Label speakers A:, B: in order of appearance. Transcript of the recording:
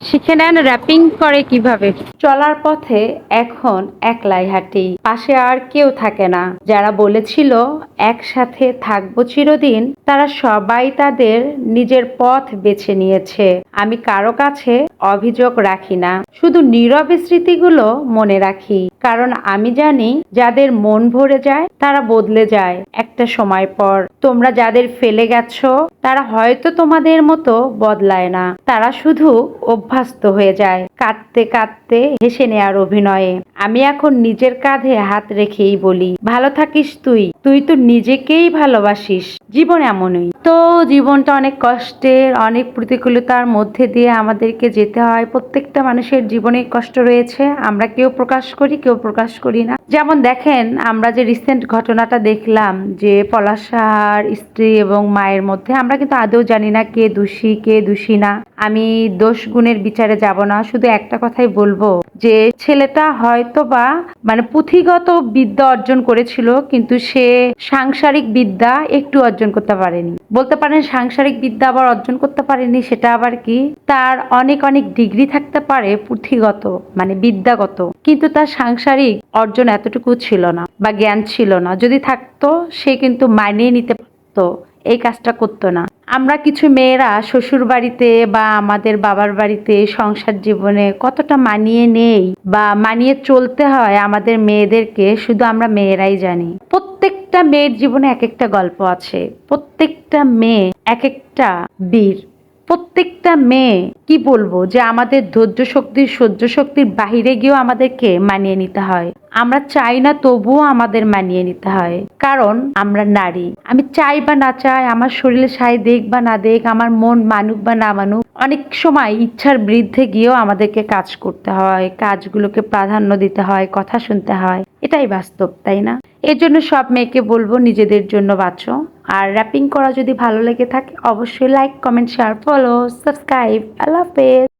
A: শিখে নেন র্যাপিং করে কীভাবে।
B: চলার পথে এখন একলাই হাঁটি। পাশে আর কেউ থাকে না। যারা বলেছিল, একসাথে থাকব চিরদিন তারা সবাই তাদের নিজের পথ বেছে নিয়েছে। আমি কারও কাছে অভিযোগ রাখি না। শুধু নীরবে স্মৃতিগুলো মনে রাখি। কারণ আমি জানি, যাদের মন ভরে যায়, তারা বদলে যায় একটা সময় পর। তোমরা যাদের ফেলে গেছো, তারা হয়তো তোমাদের মতো বদলায় না। তারা শুধু অভ্যস্ত হয়ে যায়। কাঁদতে কাঁদতে হেসে নেয়ার অভিনয়ে। আমি এখন নিজের কাঁধে হাত রেখেই বলি, ভালো থাকিস তুই। তুই তো নিজেকেই ভালোবাসিস। জীবন এমনই। তো জীবনটা অনেক কষ্টের, অনেক প্রতিকূলতার মধ্যে দিয়ে আমাদেরকে যেতে হয়। প্রত্যেকটা মানুষের জীবনে কষ্ট রয়েছে। আমরা কেউ প্রকাশ করি, কেউ প্রকাশ করি না। যেমন দেখেন, আমরা যে রিসেন্ট ঘটনাটা দেখলাম যে পলাশার স্ত্রী এবং মায়ের মধ্যে, আমরা কিন্তু আদৌ জানি না কে দোষী কে দোষী না। আমি দোষ গুণের বিচারে যাব না। শুধু একটা কথাই বলব যে ছেলেটা হয়তো বা মানে পুঁথিগত বিদ্যা অর্জন করেছিল, কিন্তু সে সাংসারিক বিদ্যা একটু অর্জন করতে পারেনি। বলতে পারেন সাংসারিক বিদ্যা আবার অর্জন করতে পারেনি, সেটা আবার কি? তার অনেক অনেক ডিগ্রি থাকতে পারে পুঁথিগত মানে বিদ্যাগত, কিন্তু তার সাংসারিক অর্জন এতটুকু ছিল না বা জ্ঞান ছিল না। যদি থাকতো, সে কিন্তু মানিয়ে নিতে পারতো। এই কাজটা করতো না। আমরা কিছু মেয়েরা শ্বশুর বাড়িতে বা আমাদের বাবার বাড়িতে সংসার জীবনে কতটা মানিয়ে নেই বা মানিয়ে চলতে হয় আমাদের মেয়েদেরকে, শুধু আমরা মেয়েরাই জানি। প্রত্যেকটা মেয়ের জীবনে এক একটা গল্প আছে। প্রত্যেকটা মেয়ে এক একটা বীর। প্রত্যেকটা মেয়ে কি বলব যে আমাদের ধৈর্য শক্তির সহ্য শক্তির বাহিরে গিয়েও আমাদেরকে মানিয়ে নিতে হয়। আমরা চাই না তবুও আমাদের মানিয়ে নিতে হয়। কারণ আমরা নারী। আমি চাই বা না চাই, আমার শরীরে সাই দেখ বা না দেখ, আমার মন মানুক বা না মানুক, অনেক সময় ইচ্ছার বৃদ্ধে গিয়েও আমাদেরকে কাজ করতে হয়, কাজগুলোকে প্রাধান্য দিতে হয়, কথা শুনতে হয়। এটাই বাস্তব, তাই না? এর জন্য সব মেয়েকে বলব, নিজেদের জন্য বাঁচো। আর র্যাপিং করা যদি ভালো লেগে থাকে, অবশ্যই like comment share follow subscribe Allah হাফেজ